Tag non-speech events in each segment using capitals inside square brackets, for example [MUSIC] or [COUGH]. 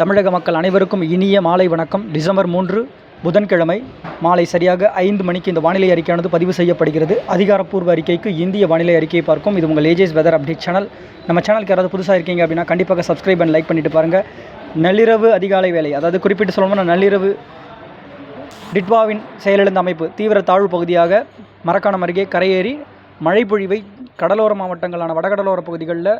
தமிழக மக்கள் அனைவருக்கும் இனிய மாலை வணக்கம். டிசம்பர் மூன்று புதன்கிழமை மாலை சரியாக ஐந்து மணிக்கு இந்த வானிலை அறிக்கையானது பதிவு செய்யப்படுகிறது. அதிகாரப்பூர்வ அறிக்கைக்கு இந்திய வானிலை அறிக்கையை பார்க்கும். இது உங்கள் ஏஜேஸ் வெதர் அப்டேட் சேனல் நம்ம சேனலுக்கு யாராவது புதுசாக இருக்கீங்க அப்படின்னா கண்டிப்பாக சப்ஸ்கிரைப் அண்ட் லைக் பண்ணிட்டு பாருங்கள் நள்ளிரவு அதிகாலை வேலை அதாவது குறிப்பிட்டு சொல்லணும்னா நள்ளிரவு டிட்வாவின் செயலிழந்த அமைப்பு தீவிர தாழ்வு பகுதியாக மரக்காணம் அருகே கரையேறி மழைப்பொழிவை கடலோர மாவட்டங்களான வடகடலோர பகுதிகளில்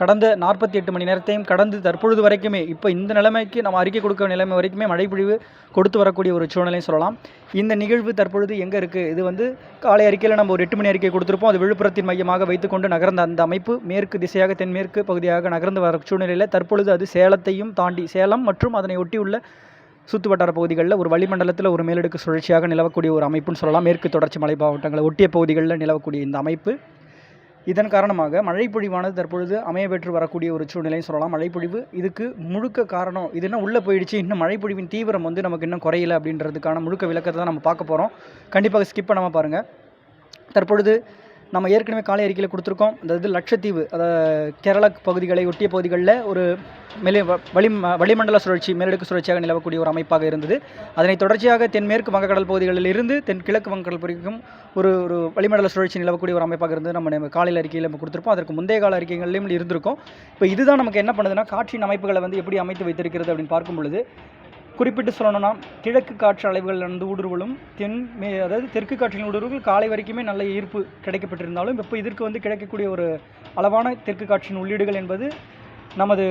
கடந்த நாற்பத்தி எட்டு மணி நேரத்தையும் கடந்து தற்பொழுது வரைக்குமே இப்போ இந்த நிலைமைக்கு நம்ம அறிக்கை கொடுக்க நிலைமை வரைக்குமே மழைப்பொழிவு கொடுத்து வரக்கூடிய ஒரு சூழ்நிலையும் சொல்லலாம். இந்த நிகழ்வு தற்பொழுது எங்கே இருக்குது இது வந்து காலை அறிக்கையில் நம்ம ஒரு எட்டு மணி அறிக்கை கொடுத்துருப்போம். அது விழுப்புரத்தின் மையமாக வைத்துக்கொண்டு நகர்ந்த அந்த அமைப்பு மேற்கு திசையாக தென்மேற்கு பகுதியாக நகர்ந்து வர சூழ்நிலையில் தற்பொழுது அது சேலத்தையும் தாண்டி சேலம் மற்றும் அதனை ஒட்டியுள்ள சுற்று வட்டார பகுதிகளில் ஒரு வளிமண்டலத்தில் ஒரு மேலடுக்கு சுழற்சியாக நிலவக்கூடிய ஒரு அமைப்புன்னு சொல்லலாம். மேற்கு தொடர்ச்சி மலை மாவட்டங்களை ஒட்டிய பகுதிகளில் நிலவக்கூடிய இந்த அமைப்பு. இதன் காரணமாக மழைப்பொழிவானது தற்பொழுது அமைய பெற்று வரக்கூடிய ஒரு சூழ்நிலையும் சொல்லலாம். மழைப்பொழிவு இதுக்கு முழுக்க காரணம் இது என்ன உள்ளே போயிடுச்சு இன்னும் மழைப்பொழிவின் தீவிரம் வந்து நமக்கு இன்னும் குறையல அப்படின்றதுக்கான முழுக்க விளக்கத்தை தான் நம்ம பார்க்க போகிறோம் கண்டிப்பாக ஸ்கிப் பண்ணாமல் பாருங்கள் தற்பொழுது நம்ம ஏற்கனவே காலை அறிக்கையில் கொடுத்துருக்கோம். அதாவது லட்சத்தீவு அதாவது கேரள பகுதிகளை ஒட்டிய பகுதிகளில் ஒரு மெலி வ- வளி வளிமண்டல சுழற்சி மேலடுக்கு சுழற்சியாக நிலவக்கூடிய ஒரு அமைப்பாக இருந்தது. அதனை தொடர்ச்சியாக தென்மேற்கு வங்கக்கடல் பகுதிகளில் இருந்து தென் கிழக்கு வங்கக்கடல் பகுதிக்கும் ஒரு ஒரு வளிமண்டல சுழற்சி நிலவக்கூடிய ஒரு அமைப்பாக இருந்தது. நம்ம நம்ம காலையில் அறிக்கையில் நம்ம கொடுத்துருப்போம். அதற்கு முந்தைய கால அறிக்கைகளிலும் இருந்திருக்கும். இப்போ இதுதான் நமக்கு என்ன பண்ணுதுன்னா காற்றின் அமைப்புகளை வந்து எப்படி அமைத்து வைத்திருக்கிறது அப்படின்னு பார்க்கும் பொழுது குறிப்பிட்டு சொல்லணும்னா கிழக்கு காற்று அலைவுகள்லேருந்து ஊடுருவலும் தென் மே அதாவது தெற்கு காற்றின் ஊடுருவல் காலை வரைக்குமே நல்ல ஈர்ப்பு கிடைக்கப்பட்டிருந்தாலும் இப்போ இதற்கு வந்து கிடைக்கக்கூடிய ஒரு அளவான தெற்கு காற்றின் உள்ளீடுகள் என்பது நமது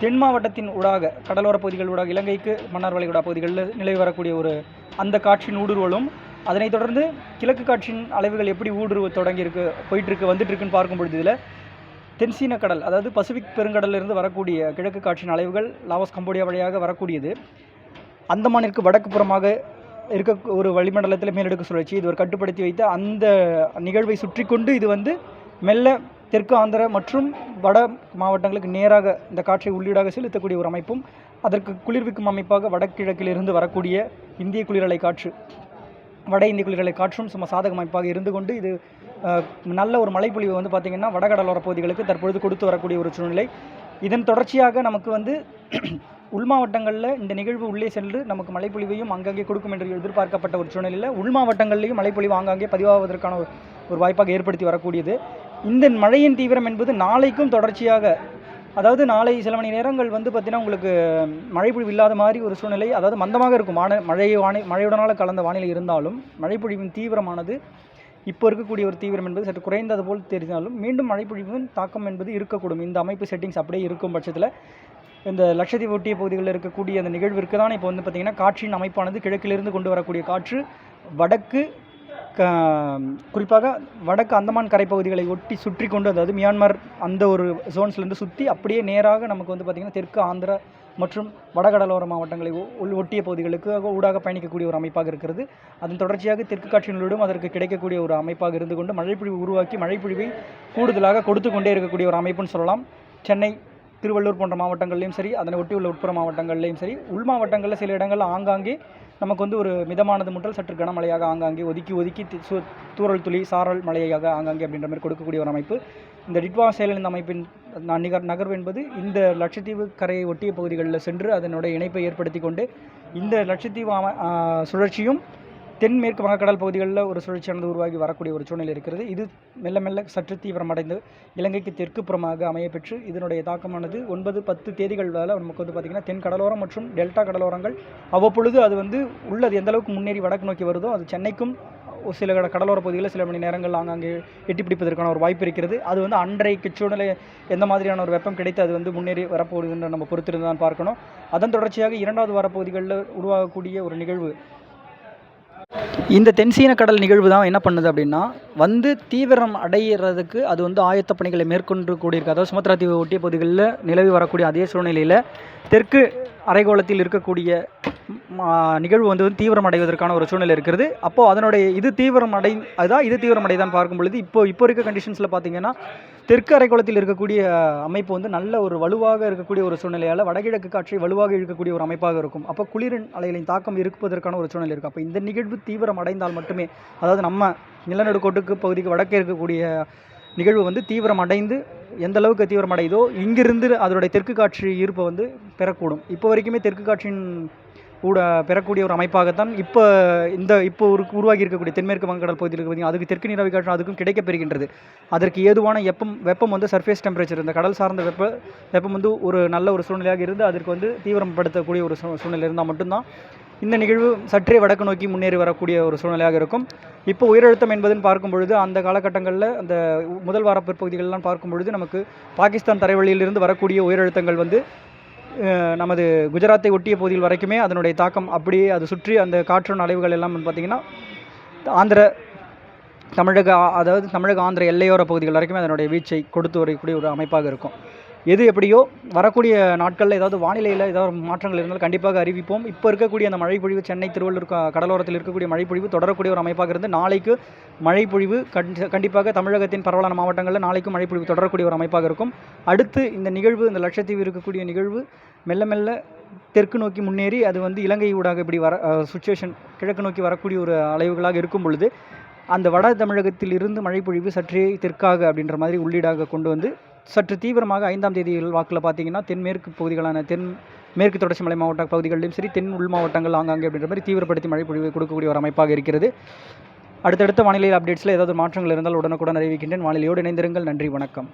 தென் மாவட்டத்தின் ஊடாக கடலோர பகுதிகள் ஊடாக இலங்கைக்கு மன்னார் வளைகுடா பகுதிகளில் நிலவி வரக்கூடிய ஒரு அந்த காற்றின் ஊடுருவலும் அதனைத் தொடர்ந்து கிழக்கு காற்றின் அலைவுகள் எப்படி ஊடுருவ தொடங்கியிருக்கு போயிட்டுருக்கு வந்துட்டுருக்குன்னு பார்க்கும் பொழுது இதில் தென்சீன கடல் அதாவது பசிபிக் பெருங்கடலிலிருந்து வரக்கூடிய கிழக்கு காற்றின் அலைவுகள் லாவோஸ் கம்போடியா வழியாக வரக்கூடியது. அந்தமானிற்கு வடக்கு புறமாக இருக்க ஒரு வளிமண்டலத்தில் மேலடுக்கு சுழற்சி. இது ஒரு கட்டுப்படுத்தி வைத்த அந்த நிகழ்வை சுற்றி கொண்டு இது வந்து மெல்ல தெற்கு ஆந்திர மற்றும் வட மாவட்டங்களுக்கு நேராக இந்த காற்றை உள்ளீடாக செலுத்தக்கூடிய ஒரு அமைப்பும் அதற்கு குளிர்விக்கும் அமைப்பாக வடகிழக்கிலிருந்து வரக்கூடிய இந்திய குளிரலை காற்று வட இந்திய குளிரலை காற்றும் சும்மா சாதக அமைப்பாக இருந்து கொண்டு இது நல்ல ஒரு மழைப்பொழிவு வந்து பார்த்திங்கன்னா வடகடலோர பகுதிகளுக்கு தற்பொழுது கொடுத்து வரக்கூடிய ஒரு சூழ்நிலை. இதன் தொடர்ச்சியாக நமக்கு வந்து [CLEARS THROAT] உள் மாவட்டங்களில் இந்த நிகழ்வு உள்ளே சென்று நமக்கு மழைப்பொழிவையும் அங்கங்கே கொடுக்கும் என்று எதிர்பார்க்கப்பட்ட ஒரு சூழ்நிலையில் உள் மாவட்டங்கள்லேயும் மழைப்பொழிவு ஆங்காங்கே பதிவாவதற்கான ஒரு ஒரு வாய்ப்பாக ஏற்படுத்தி வரக்கூடியது. இந்த மழையின் தீவிரம் என்பது நாளைக்கும் தொடர்ச்சியாக அதாவது நாளை சில மணி நேரங்கள் வந்து பார்த்திங்கன்னா உங்களுக்கு மழைப்பொழிவு இல்லாத மாதிரி ஒரு சூழ்நிலை அதாவது மந்தமாக இருக்கும். வான மழை வானி மழையுடனால் கலந்த வானிலை இருந்தாலும் மழைப்பொழிவின் தீவிரமானது இப்போ இருக்கக்கூடிய ஒரு தீவிரம் என்பது சற்று குறைந்தது போல் தெரிந்தாலும் மீண்டும் மழைப்பொழிவின் தாக்கம் என்பது இருக்கக்கூடும். இந்த அமைப்பு செட்டிங்ஸ் அப்படியே இருக்கும் பட்சத்தில் இந்த லட்சத்தீவு ஒட்டிய பகுதிகளில் இருக்கக்கூடிய அந்த நிகழ்விற்கு தான் இப்போ வந்து பார்த்திங்கன்னா காற்றின் அமைப்பானது கிழக்கிலிருந்து கொண்டு வரக்கூடிய காற்று வடக்கு க குறிப்பாக வடக்கு அந்தமான் கரைப்பகுதிகளை ஒட்டி சுற்றி கொண்டு அதாவது மியான்மர் அந்த ஒரு ஜோன்ஸ்லேருந்து சுற்றி அப்படியே நேராக நமக்கு வந்து பார்த்திங்கன்னா தெற்கு ஆந்திரா மற்றும் வடகடலோர மாவட்டங்களை ஒ- உள் ஒட்டிய பகுதிகளுக்கு ஊடாக பயணிக்கக்கூடிய ஒரு அமைப்பாக இருக்கிறது. அதன் தொடர்ச்சியாக தெற்கு காற்றினோடும் அதற்கு கிடைக்கக்கூடிய ஒரு அமைப்பாக இருந்து கொண்டு மழைப்பொழிவு உருவாக்கி மழைப்பொழிவை கூடுதலாக கொடுத்து கொண்டே இருக்கக்கூடிய ஒரு அமைப்புன்னு சொல்லலாம். சென்னை திருவள்ளூர் போன்ற மாவட்டங்கள்லையும் சரி அதனை ஒட்டியுள்ள உட்புற மாவட்டங்கள்லையும் சரி உள் மாவட்டங்களில் சில இடங்களில் ஆங்காங்கே நமக்கு வந்து ஒரு மிதமானது முதல் சற்று கனமழையாக ஆங்காங்கே ஒதுக்கி ஒதுக்கி தூரல் சு- துளி சாரல் மழையாக ஆங்காங்கே அப்படின்ற மாதிரி கொடுக்கக்கூடிய ஒரு அமைப்பு. இந்த டிட்வா செயல் இந்த அமைப்பின் நான் நிகர் நகர்வு என்பது இந்த லட்சத்தீவு கரையை ஒட்டிய பகுதிகளில் சென்று அதனுடைய இணைப்பை ஏற்படுத்தி கொண்டு இந்த லட்சத்தீவு சுழற்சியும் தென்மேற்கு வங்கக்கடல் பகுதிகளில் ஒரு சுழற்சியானது உருவாகி வரக்கூடிய ஒரு சூழ்நிலை இருக்கிறது. இது மெல்ல மெல்ல சற்று தீவிரமடைந்து இலங்கைக்கு தெற்கு புறமாக அமையப்பெற்று இதனுடைய தாக்கமானது ஒன்பது பத்து தேதிகள் வேலை நமக்கு வந்து பார்த்திங்கன்னா தென் கடலோரம் மற்றும் டெல்டா கடலோரங்கள் அவ்வப்பொழுது அது வந்து உள்ளது எந்த அளவுக்கு முன்னேறி வடக்கு நோக்கி வருதோ அது சென்னைக்கும் ஒரு சில கடலோர பகுதிகளில் சில மணி நேரங்கள் ஆங்காங்கே எட்டி பிடிப்பதற்கான ஒரு வாய்ப்பு இருக்கிறது. அது வந்து அன்றைக்கு சூழ்நிலை எந்த மாதிரியான ஒரு வெப்பம் கிடைத்து அது வந்து முன்னேறி வரப்போகுதுன்ற நம்ம பொறுத்திருந்து தான் பார்க்கணும். அதன் தொடர்ச்சியாக இரண்டாவது வார பகுதிகளில் உருவாகக்கூடிய ஒரு நிகழ்வு இந்த தென்சீன கடல் நிகழ்வு தான் என்ன பண்ணுது அப்படின்னா வந்து தீவிரம் அடையிறதுக்கு அது வந்து ஆயத்த பணிகளை மேற்கொண்டு கூடியிருக்கு. அதாவது சுமத்ரா தீவு ஒட்டிய பகுதிகளில் நிலவி வரக்கூடிய அதே சூழ்நிலையில் தெற்கு அரைகோளத்தில் இருக்கக்கூடிய நிகழ்வு வந்து வந்து தீவிரம் அடைவதற்கான ஒரு சூழ்நிலை இருக்கிறது. அப்போது அதனுடைய இது தீவிரம் அடை அதுதான் இது தீவிரம் அடைதான் பார்க்கும் பொழுது இப்போ இப்போ இருக்க கண்டிஷன்ஸில் பார்த்தீங்கன்னா தெற்கு அரைக்கோளத்தில் இருக்கக்கூடிய அமைப்பு வந்து நல்ல ஒரு வலுவாக இருக்கக்கூடிய ஒரு சூழ்நிலையால் வடகிழக்கு காற்றை வலுவாக இழுக்கக்கூடிய ஒரு அமைப்பாக இருக்கும். அப்போ குளிரின் அலைகளின் தாக்கம் இருப்பதற்கான ஒரு சூழ்நிலை இருக்கும் அப்போ இந்த நிகழ்வு தீவிரம் அடைந்தால் மட்டுமே அதாவது நம்ம நிலநடுக்கோட்டுக்கு பகுதிக்கு வடக்கே இருக்கக்கூடிய நிகழ்வு வந்து தீவிரம் அடைந்து எந்த அளவுக்கு தீவிரமடையுதோ இங்கிருந்து அதனுடைய தெற்கு காட்சி ஈர்ப்பை வந்து பெறக்கூடும். இப்போ வரைக்குமே தெற்கு காட்சியின் கூட பெறக்கூடிய ஒரு அமைப்பாகத்தான் இப்போ இந்த இப்போ ஒரு உருவாகி இருக்கக்கூடிய தென்மேற்கு வங்கக்கடல் பகுதியில் இருக்க அதுக்கு தெற்கு நீராவி காற்று அதுக்கும் கிடைக்கப்பெறுகின்றது அதற்கு ஏதுவான வெப்பம் வெப்பம் வந்து சர்ஃபேஸ் டெம்பரேச்சர் இந்த கடல் சார்ந்த வெப்ப வெப்பம் வந்து ஒரு நல்ல ஒரு சூழ்நிலையாக இருந்து அதற்கு வந்து தீவிரப்படுத்தக்கூடிய ஒரு சூ- சூழ்நிலை இருந்தால் மட்டும்தான் இந்த நிகழ்வு சற்றே வடக்கு நோக்கி முன்னேறி வரக்கூடிய ஒரு சூழ்நிலையாக இருக்கும். இப்போ உயரழுத்தம் என்பதுன்னு பார்க்கும் பொழுது அந்த காலகட்டங்களில் அந்த முதல் வார பிற்பகுதிகளெலாம் பார்க்கும் பொழுது நமக்கு பாகிஸ்தான் தரைவழியிலிருந்து வரக்கூடிய உயரழுத்தங்கள் வந்து நமது குஜராத்தை ஒட்டிய பகுதியில் வரைக்குமே அதனுடைய தாக்கம் அப்படியே அது சுற்றி அந்த காற்றின் அலைவுகள் எல்லாம் பார்த்திங்கன்னா ஆந்திர தமிழக அதாவது தமிழக ஆந்திர எல்லையோர பகுதிகள் வரைக்குமே அதனுடைய வீச்சை கொடுத்து வரக்கூடிய ஒரு அமைப்பாக இருக்கும். எது எப்படியோ வரக்கூடிய நாட்களில் ஏதாவது வானிலையில் ஏதாவது மாற்றங்கள் இருந்தால் கண்டிப்பாக அறிவிப்போம். இப்போ இருக்கக்கூடிய அந்த மழைப்பொழிவு சென்னை திருவள்ளூர் கடலோரத்தில் இருக்கக்கூடிய மழைப்பொழிவு தொடரக்கூடிய ஒரு அமைப்பாக இருந்து நாளைக்கு மழைப்பொழிவு கண்டி கண்டிப்பாக தமிழகத்தின் பரவலான மாவட்டங்களில் நாளைக்கும் மழைப்பொழிவு தொடரக்கூடிய ஒரு அமைப்பாக இருக்கும். அடுத்து இந்த நிகழ்வு இந்த லட்சத்தீவு இருக்கக்கூடிய நிகழ்வு மெல்ல மெல்ல தெற்கு நோக்கி முன்னேறி அது வந்து இலங்கை ஊடாக இப்படி வர சுச்சுவேஷன் கிழக்கு நோக்கி வரக்கூடிய ஒரு அலைவுகளாக இருக்கும் பொழுது அந்த வட தமிழகத்தில் இருந்து மழைப்பொழிவு சற்றே தெற்காக அப்படின்ற மாதிரி உள்ளீடாக கொண்டு வந்து சற்று தீவிரமாக ஐந்தாம் தேதி வாக்கில் பார்த்தீங்கன்னா தென்மேற்கு பகுதிகளான தென் மேற்கு தொடர்ச்சி மலை மாவட்ட பகுதிகளிலும் சரி தென் உள் மாவட்டங்கள் ஆங்காங்கே அப்படின்ற மாதிரி தீவிரப்படுத்தி மழை பொழிவு கொடுக்கக்கூடிய ஒரு அமைப்பாக இருக்கிறது. அடுத்தடுத்த வானிலை அப்டேட்ஸில் ஏதாவது மாற்றங்கள் இருந்தால் உடனுக்குடன் அறிவிக்கின்றேன். வானிலையோடு இணைந்திருங்கள். நன்றி வணக்கம்.